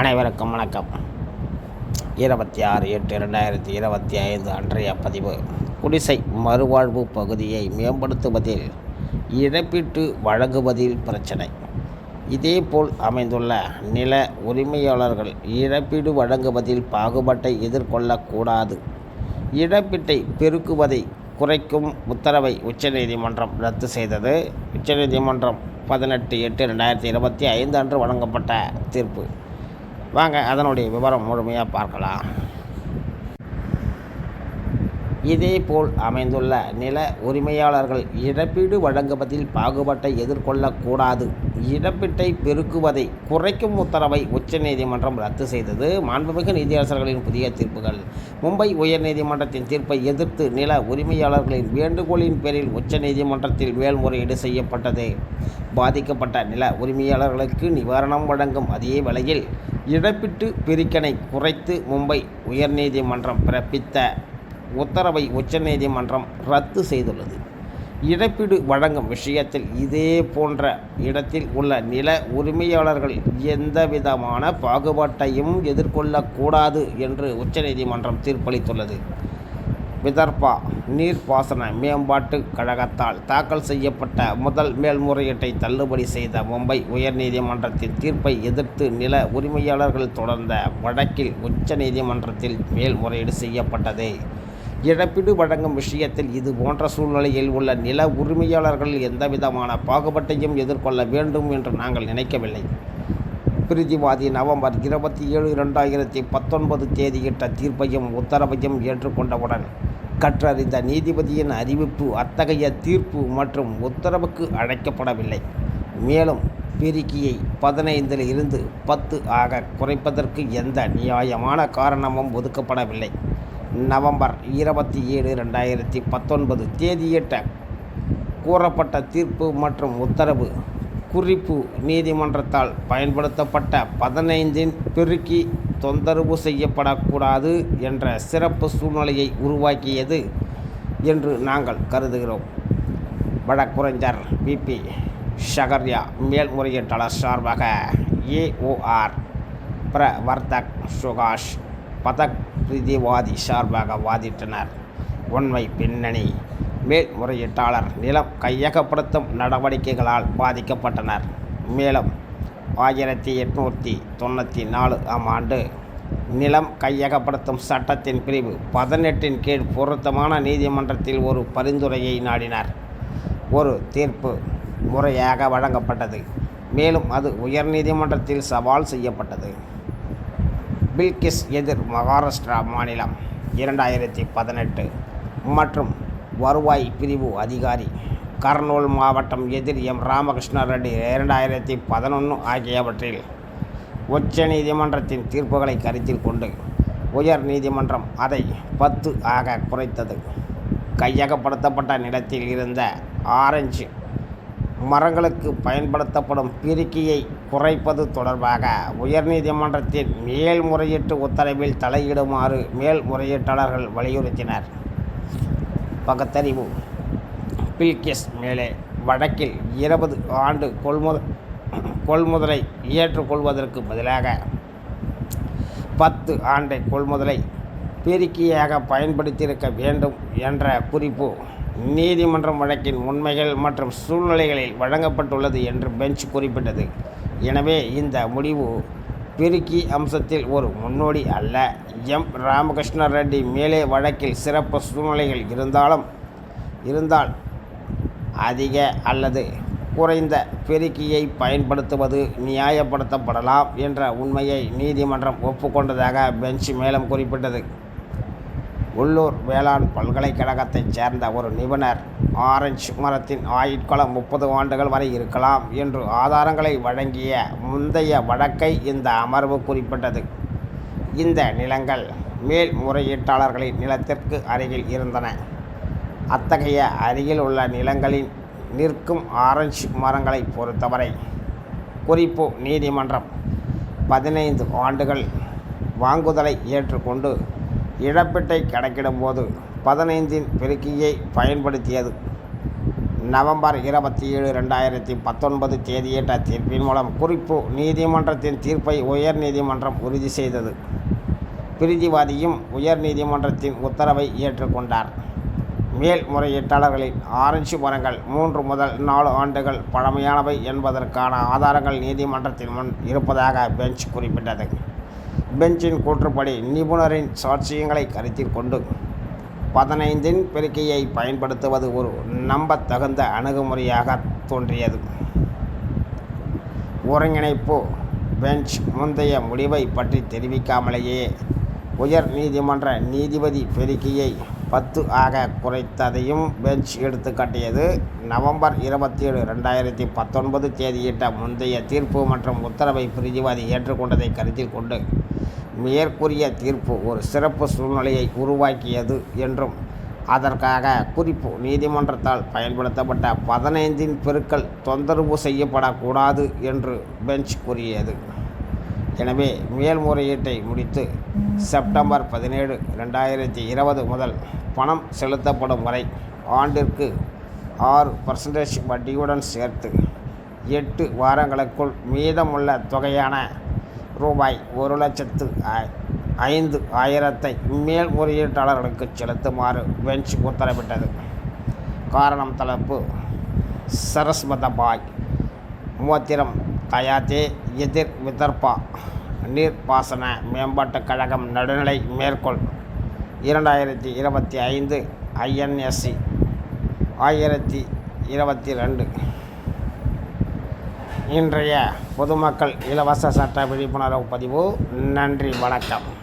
அனைவருக்கும் வணக்கம். இருபத்தி ஆறு எட்டு ரெண்டாயிரத்தி இருபத்தி ஐந்து அன்றைய பதிவு. குடிசை மறுவாழ்வு பகுதியை மேம்படுத்துவதில் இழப்பீட்டு வழங்குவதில் பிரச்சனை. இதேபோல் அமைந்துள்ள நில உரிமையாளர்கள் இழப்பீடு வழங்குவதில் பாகுபாட்டை எதிர்கொள்ளக்கூடாது. இழப்பீட்டை பெருக்குவதை குறைக்கும் உத்தரவை உச்சநீதிமன்றம் ரத்து செய்தது. உச்சநீதிமன்றம் பதினெட்டு எட்டு ரெண்டாயிரத்தி இருபத்தி ஐந்து அன்று வழங்கப்பட்ட தீர்ப்பு. வாங்க அதனுடைய விவரம் முழுமையாக பார்க்கலாம். இதேபோல் அமைந்துள்ள நில உரிமையாளர்கள் இழப்பீடு வழங்குவதில் பாகுபாட்டை எதிர்கொள்ளக்கூடாது. இழப்பீட்டை பெருக்குவதை குறைக்கும் உத்தரவை உச்சநீதிமன்றம் ரத்து செய்தது மாண்புமிகு நீதியரசர்களின் புதிய தீர்ப்புகள். மும்பை உயர்நீதிமன்றத்தின் தீர்ப்பை எதிர்த்து நில உரிமையாளர்களின் வேண்டுகோளின் பேரில் உச்சநீதிமன்றத்தில் மேல்முறையீடு செய்யப்பட்டது. பாதிக்கப்பட்ட நில உரிமையாளர்களுக்கு நிவாரணம் வழங்கும் அதே வேளையில் இழப்பீட்டு பிரிக்கனை குறைத்து மும்பை உயர்நீதிமன்றம் பிறப்பித்த உத்தரவை உச்சநீதிமன்றம் ரத்து செய்துள்ளது. இழப்பீடு வழங்கும் விஷயத்தில் இதே போன்ற இடத்தில் உள்ள நில உரிமையாளர்கள் எந்தவிதமான பாகுபாட்டையும் எதிர்கொள்ளக்கூடாது என்று உச்சநீதிமன்றம் தீர்ப்பளித்துள்ளது. விதர்பா நீர்ப்பாசன மேம்பாட்டு கழகத்தால் தாக்கல் செய்யப்பட்ட முதல் மேல்முறையீட்டை தள்ளுபடி செய்த மும்பை உயர்நீதிமன்றத்தின் தீர்ப்பை எதிர்த்து நில உரிமையாளர்கள் தொடர்ந்த வழக்கில் உச்சநீதிமன்றத்தில் மேல்முறையீடு செய்யப்பட்டது. இழப்பீடு வழங்கும் விஷயத்தில் இது போன்ற சூழ்நிலையில் உள்ள நில உரிமையாளர்கள் எந்தவிதமான பாகுபாட்டையும் எதிர்கொள்ள வேண்டும் என்று நாங்கள் நினைக்கவில்லை. பிரிதிவாதி நவம்பர் இருபத்தி ஏழு இரண்டாயிரத்தி பத்தொன்பது தேதியிட்ட தீர்ப்பையும் உத்தரவையும் ஏற்றுக்கொண்டவுடன் கற்றறிந்த நீதிபதியின் அறிவிப்பு அத்தகைய தீர்ப்பு மற்றும் உத்தரவுக்கு அழைக்கப்படவில்லை. மேலும் பெருக்கியை பதினைந்தில் இருந்து பத்து ஆக குறைப்பதற்கு எந்த நியாயமான காரணமும் ஒதுக்கப்படவில்லை. நவம்பர் இருபத்தி ஏழு ரெண்டாயிரத்தி பத்தொன்பது தேதியிட்ட கூறப்பட்ட தீர்ப்பு மற்றும் உத்தரவு குறிப்பு நீதிமன்றத்தால் பயன்படுத்தப்பட்ட பதினைந்தின் பெருக்கி தொந்தரவு செய்யப்படக்கூடாது என்ற சிறப்பு சூழ்நிலையை உருவாக்கியது என்று நாங்கள் கருதுகிறோம். வழக்குரைஞர் பிபி ஷகர்யா மேல்முறையீட்டாளர் சார்பாக ஏஓஆர் பிரவர்த்தக் சுகாஷ் பதக் பிரதிவாதி சார்பாக வாதிட்டனர். உண்மை பின்னணி மேல்முறையீட்டாளர் நிலம் கையகப்படுத்தும் நடவடிக்கைகளால் பாதிக்கப்பட்டனர். மேலும் ஆயிரத்தி எட்நூற்றி தொண்ணூற்றி நாலு ஆம் ஆண்டு நிலம் கையகப்படுத்தும் சட்டத்தின் பிரிவு பதினெட்டின் கீழ் பொருத்தமான நீதிமன்றத்தில் ஒரு பரிந்துரையை நாடினார். ஒரு தீர்ப்பு முறையாக வழங்கப்பட்டது. மேலும் அது உயர்நீதிமன்றத்தில் சவால் செய்யப்பட்டது. பில்கிஸ் எதிர் மகாராஷ்டிரா மாநிலம் இரண்டாயிரத்தி பதினெட்டு மற்றும் வருவாய் பிரிவு அதிகாரி கர்னூல் மாவட்டம் எதிர் எம். ராமகிருஷ்ண ரெட்டி இரண்டாயிரத்தி பதினொன்று ஆகியவற்றில் உச்ச நீதிமன்றத்தின் தீர்ப்புகளை கருத்தில் கொண்டு உயர் நீதிமன்றம் அதை பத்து ஆக குறைத்தது. கையகப்படுத்தப்பட்ட நிலத்தில் இருந்த ஆரஞ்சு மரங்களுக்கு பயன்படுத்தப்படும் பெருக்கியை குறைப்பது தொடர்பாக உயர்நீதிமன்றத்தின் மேல்முறையீட்டு உத்தரவில் தலையிடுமாறு மேல்முறையீட்டாளர்கள் வலியுறுத்தினர். பகத்தறிவு. பில்கிஸ் மேலே வழக்கில் இருபது ஆண்டு கொள்முத கொள்முதலை ஏற்றுக்கொள்வதற்கு பதிலாக பத்து ஆண்டை கொள்முதலை பெருக்கியாக பயன்படுத்தியிருக்க வேண்டும் என்ற குறிப்பு நீதிமன்றம் வழக்கின் உண்மைகள் மற்றும் சூழ்நிலைகளில் வழங்கப்பட்டுள்ளது என்று பெஞ்ச் குறிப்பிட்டது. எனவே இந்த முடிவு பெருக்கி அம்சத்தில் ஒரு முன்னோடி அல்ல. எம். ராமகிருஷ்ண ரெட்டி மேலே வழக்கில் சிறப்பு சூழ்நிலைகள் இருந்தாலும் இருந்தால் அதிக அல்லது குறைந்த பெருக்கியை பயன்படுத்துவது நியாயப்படுத்தப்படலாம் என்ற உண்மையை நீதிமன்றம் ஒப்புக்கொண்டதாக பெஞ்ச் மேலும் குறிப்பிட்டது. உள்ளூர் வேளாண் பல்கலைக்கழகத்தைச் சேர்ந்த ஒரு நிபுணர் ஆரஞ்சு மரத்தின் ஆயுட்காலம் முப்பது ஆண்டுகள் வரை இருக்கலாம் என்று ஆதாரங்களை வழங்கிய முந்தைய வழக்கை இந்த அமர்வு குறிப்பிட்டது. இந்த நிலங்கள் மேல்முறையீட்டாளர்களின் நிலத்திற்கு அருகில் இருந்தன. அத்தகைய அருகில் உள்ள நிலங்களின் நிற்கும் ஆரஞ்சு மரங்களை பொறுத்தவரை குறிப்பு நீதிமன்றம் பதினைந்து ஆண்டுகள் வாங்குதலை ஏற்றுக்கொண்டு இழப்பீட்டை கணக்கிடும்போது பதினைந்தின் பெருக்கியை பயன்படுத்தியது. நவம்பர் இருபத்தி ஏழு ரெண்டாயிரத்தி பத்தொன்பது தேதியிட்ட தீர்ப்பின் மூலம் குறிப்பு நீதிமன்றத்தின் தீர்ப்பை உயர் நீதிமன்றம் உறுதி செய்தது. பிரிதிவாதியும் உயர் நீதிமன்றத்தின் உத்தரவை ஏற்றுக்கொண்டார். மேல்முறையீட்டாளர்களின் ஆரஞ்சு மரங்கள் மூன்று முதல் நாலு ஆண்டுகள் பழமையானவை என்பதற்கான ஆதாரங்கள் நீதிமன்றத்தின் முன் இருப்பதாக பெஞ்ச் குறிப்பிட்டது. பெஞ்சின் கூற்றுப்படி நிபுணரின் சாட்சியங்களை கருத்தில் கொண்டு பதினைந்தின் பெருக்கையை பயன்படுத்துவது ஒரு நம்பத்தகுந்த அணுகுமுறையாக தோன்றியது. ஒருங்கிணைப்பு பெஞ்ச் முந்தைய முடிவை பற்றி தெரிவிக்காமலேயே உயர் நீதிமன்ற நீதிபதி பெருக்கியை பத்து ஆக குறைத்ததையும் பெஞ்ச் எடுத்துக்காட்டியது நவம்பர் இருபத்தி ஏழு ரெண்டாயிரத்தி பத்தொன்பது தேதியிட்ட முந்தைய தீர்ப்பு மற்றும் உத்தரவை பிரதிவாதி ஏற்றுக்கொண்டதை கருத்தில் கொண்டு மேற்கூறிய தீர்ப்பு ஒரு சிறப்பு சூழ்நிலையை உருவாக்கியது என்றும் அதற்காக குறிப்பு நீதிமன்றத்தால் பயன்படுத்தப்பட்ட பதினைந்தின் பெருக்கல் தொந்தரவு செய்யப்படக்கூடாது என்று பெஞ்ச் கூறியது. எனவே மேல்முறையீட்டை முடித்து செப்டம்பர் பதினேழு ரெண்டாயிரத்தி இருபது முதல் பணம் செலுத்தப்படும் வரை ஆண்டிற்கு ஆறு பர்சன்டேஜ் வட்டியுடன் சேர்த்து எட்டு வாரங்களுக்குள் மீதமுள்ள தொகையான ரூபாய் ஒரு லட்சத்து ஐந்து ஆயிரத்தை மேல்முறையீட்டாளர்களுக்கு செலுத்துமாறு பெஞ்ச் உத்தரவிட்டது. காரணம் தலைப்பு சரஸ்வதபாய் மூத்திரம் தயாத்தே எதிர் விதர்பா நீர்ப்பாசன மேம்பாட்டுக் கழகம் நடுநிலை மேற்கோள். இரண்டாயிரத்தி இருபத்தி ஐந்து ஐஎன்எஸ்சி ஆயிரத்தி இருபத்தி ரெண்டு. இன்றைய பொதுமக்கள் இலவச சட்ட விழிப்புணர்வு பதிவு. நன்றி வணக்கம்.